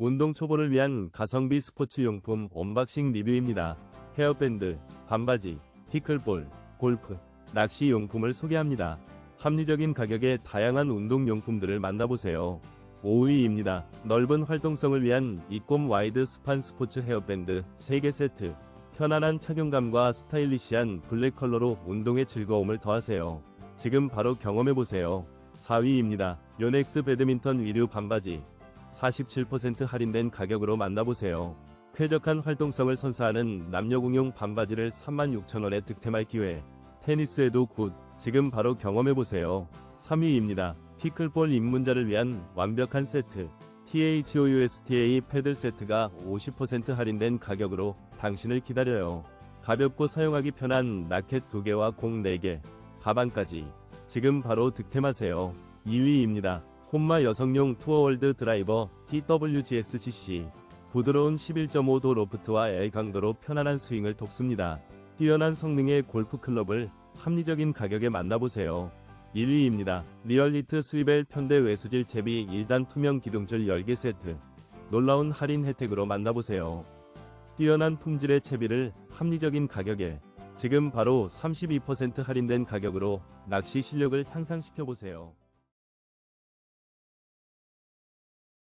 운동 초보를 위한 가성비 스포츠 용품 언박싱 리뷰입니다. 헤어밴드, 반바지, 피클볼, 골프, 낚시 용품을 소개합니다. 합리적인 가격에 다양한 운동 용품들을 만나보세요. 5위입니다. 넓은 활동성을 위한 이꼼 와이드 스판 스포츠 헤어밴드 3개 세트. 편안한 착용감과 스타일리시한 블랙 컬러로 운동의 즐거움을 더하세요. 지금 바로 경험해보세요. 4위입니다. 요넥스 배드민턴 위류 반바지. 47% 할인된 가격으로 만나보세요. 쾌적한 활동성을 선사하는 남녀공용 반바지를 36,000원에 득템할 기회. 테니스에도 굿. 지금 바로 경험해보세요. 3위입니다. 피클볼 입문자를 위한 완벽한 세트. THOUSTA 패들 세트가 50% 할인된 가격으로 당신을 기다려요. 가볍고 사용하기 편한 라켓 2개와 공 4개, 가방까지. 지금 바로 득템하세요. 2위입니다. 홈마 여성용 투어월드 드라이버 TWGSGC. 부드러운 11.5도 로프트와 L 강도로 편안한 스윙을 돕습니다. 뛰어난 성능의 골프 클럽을 합리적인 가격에 만나보세요. 1위입니다. 리얼리트 스위벨 편대 외수질 채비 1단 투명 기둥줄 10개 세트. 놀라운 할인 혜택으로 만나보세요. 뛰어난 품질의 채비를 합리적인 가격에 지금 바로 32% 할인된 가격으로 낚시 실력을 향상시켜보세요.